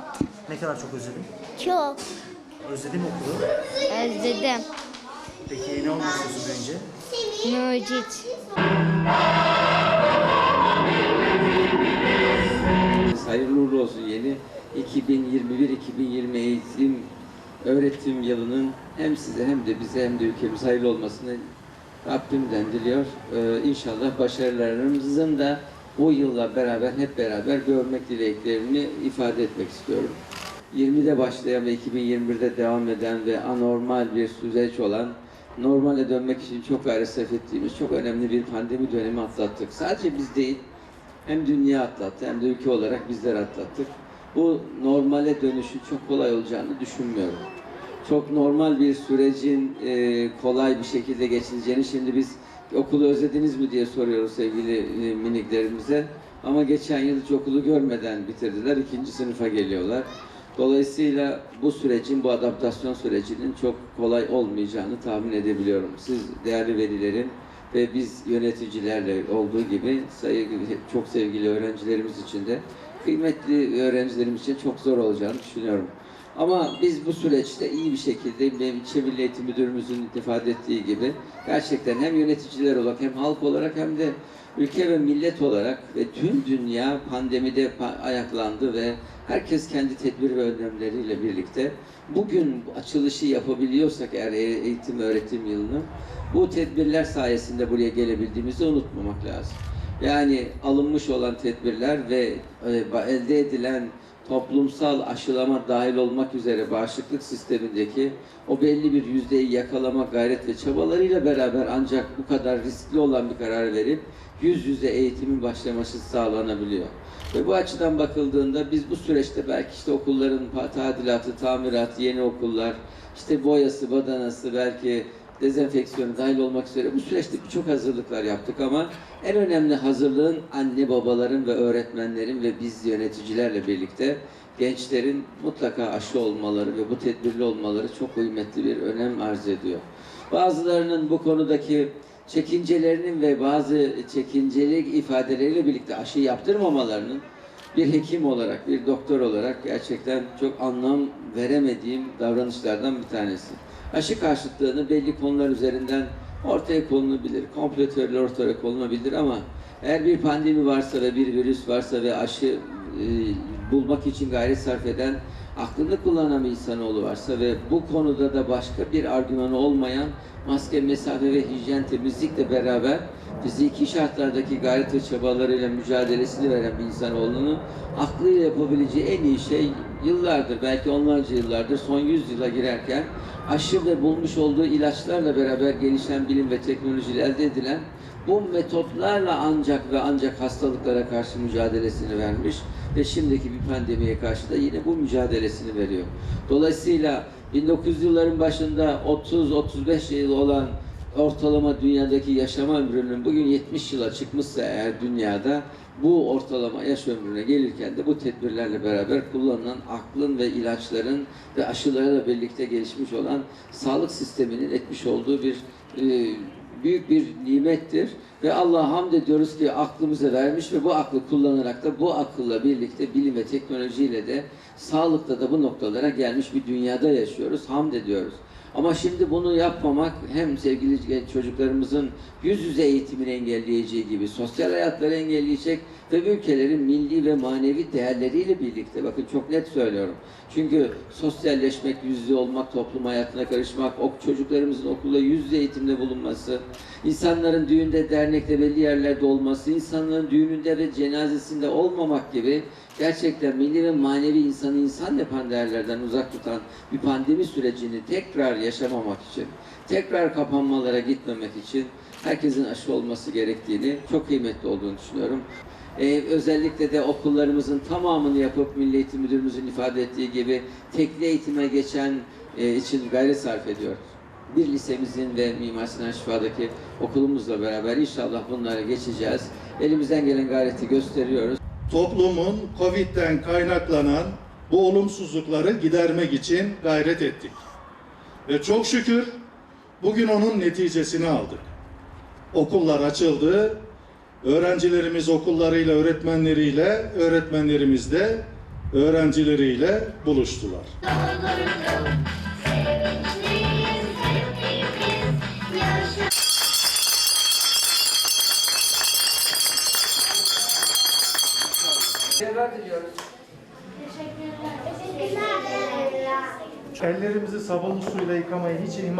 Evet. Ne kadar çok özledin? Çok. Özledin mi okulu? Özledim. Peki ne olmak istiyorsun büyüyünce? Mucit. Hayırlı uğurlu olsun yeni 2021-2020 eğitim öğretim yılının hem size hem de bize hem de ülkemize hayırlı olmasını Rabbimden diliyor. Ee, inşallah başarılarımızın da bu yılla beraber hep beraber görmek dileklerini ifade etmek istiyorum. 20'de başlayan ve 2021'de devam eden ve anormal bir süreç olan normale dönmek için çok gayret sarf ettiğimiz çok önemli bir pandemi dönemi atlattık. Sadece biz değil, hem dünya atlattı hem de ülke olarak bizler atlattık. Bu normale dönüşün çok kolay olacağını düşünmüyorum. Çok normal bir sürecin kolay bir şekilde geçileceğini şimdi biz okulu özlediniz mi diye soruyoruz sevgili e, miniklerimize. Ama geçen yıl hiç okulu görmeden bitirdiler. ikinci sınıfa geliyorlar. Dolayısıyla bu sürecin, bu adaptasyon sürecinin çok kolay olmayacağını tahmin edebiliyorum. Siz değerli velilerin ve biz yöneticilerle olduğu gibi sayı, çok sevgili öğrencilerimiz için de kıymetli öğrencilerimiz için çok zor olacağını düşünüyorum. Ama biz bu süreçte iyi bir şekilde benim İlçe Milli Eğitim Müdürümüzün ifade ettiği gibi gerçekten hem yöneticiler olarak hem halk olarak hem de ülke ve millet olarak ve tüm dünya pandemide pa- ayaklandı ve herkes kendi tedbir ve önlemleriyle birlikte bugün bu açılışı yapabiliyorsak eğer e- eğitim öğretim yılını bu tedbirler sayesinde buraya gelebildiğimizi unutmamak lazım. Yani alınmış olan tedbirler ve e, elde edilen toplumsal aşılama dahil olmak üzere bağışıklık sistemindeki o belli bir yüzdeyi yakalama gayret ve çabalarıyla beraber ancak bu kadar riskli olan bir karar verip yüz yüze eğitimin başlaması sağlanabiliyor. Ve bu açıdan bakıldığında biz bu süreçte belki işte okulların tadilatı, tamiratı, yeni okullar, işte boyası, badanası, belki dezenfeksiyonu dahil olmak üzere bu süreçte birçok hazırlıklar yaptık ama en önemli hazırlığın anne babaların ve öğretmenlerin ve biz yöneticilerle birlikte gençlerin mutlaka aşı olmaları ve bu tedbirli olmaları çok kıymetli bir önem arz ediyor. Bazılarının bu konudaki çekincelerinin ve bazı çekincelik ifadeleriyle birlikte aşı yaptırmamalarının bir hekim olarak, bir doktor olarak gerçekten çok anlam veremediğim davranışlardan bir tanesi. Aşı karşıtlığını belli konular üzerinden ortaya konulabilir, komplo teorileri ortaya konulabilir ama eğer bir pandemi varsa ve bir virüs varsa ve aşı e, bulmak için gayret sarf eden, aklını kullanan bir insanoğlu varsa ve bu konuda da başka bir argümanı olmayan maske, mesafe ve hijyen temizlikle beraber fiziki şartlardaki gayret ve çabalarıyla mücadelesini veren bir insanoğlunun aklıyla yapabileceği en iyi şey yıllardır, belki onlarca yıllardır son yüzyıla girerken aşı ve bulmuş olduğu ilaçlarla beraber gelişen bilim ve teknolojiyle elde edilen bu metotlarla ancak ve ancak hastalıklara karşı mücadelesini vermiş ve şimdiki bir pandemiye karşı da yine bu mücadelesini veriyor. Dolayısıyla 1900 yılların başında 30-35 yıl olan ortalama dünyadaki yaşama ömrünün bugün 70 yıla çıkmışsa eğer dünyada bu ortalama yaş ömrüne gelirken de bu tedbirlerle beraber kullanılan aklın ve ilaçların ve aşılarla birlikte gelişmiş olan sağlık sisteminin etmiş olduğu bir e, büyük bir nimettir ve Allah'a hamd ediyoruz ki aklımıza vermiş ve bu aklı kullanarak da bu akılla birlikte bilim ve teknolojiyle de sağlıkta da bu noktalara gelmiş bir dünyada yaşıyoruz. Hamd ediyoruz. Ama şimdi bunu yapmamak hem sevgili genç çocuklarımızın yüz yüze eğitimini engelleyeceği gibi sosyal hayatları engelleyecek ve ülkelerin milli ve manevi değerleriyle birlikte bakın çok net söylüyorum. Çünkü sosyalleşmek, yüz yüze olmak, toplum hayatına karışmak, o çocuklarımızın okulda yüz yüze eğitimde bulunması, insanların düğünde, dernekte, belli yerlerde olması, insanların düğününde ve cenazesinde olmamak gibi gerçekten milli ve manevi insanı insan yapan değerlerden uzak tutan bir pandemi sürecini tekrar yaşamamak için, tekrar kapanmalara gitmemek için herkesin aşı olması gerektiğini çok kıymetli olduğunu düşünüyorum. Ee, özellikle de okullarımızın tamamını yapıp Milli Eğitim Müdürümüzün ifade ettiği gibi tekli eğitime geçen e, için gayret sarf ediyoruz. Bir lisemizin ve Mimar Sinan Şifa'daki okulumuzla beraber inşallah bunlara geçeceğiz. Elimizden gelen gayreti gösteriyoruz. toplumun Covid'den kaynaklanan bu olumsuzlukları gidermek için gayret ettik. Ve çok şükür bugün onun neticesini aldık. Okullar açıldı. Öğrencilerimiz okullarıyla, öğretmenleriyle, öğretmenlerimiz de öğrencileriyle buluştular. Ellerimizi sabunlu suyla yıkamayı hiç ihmal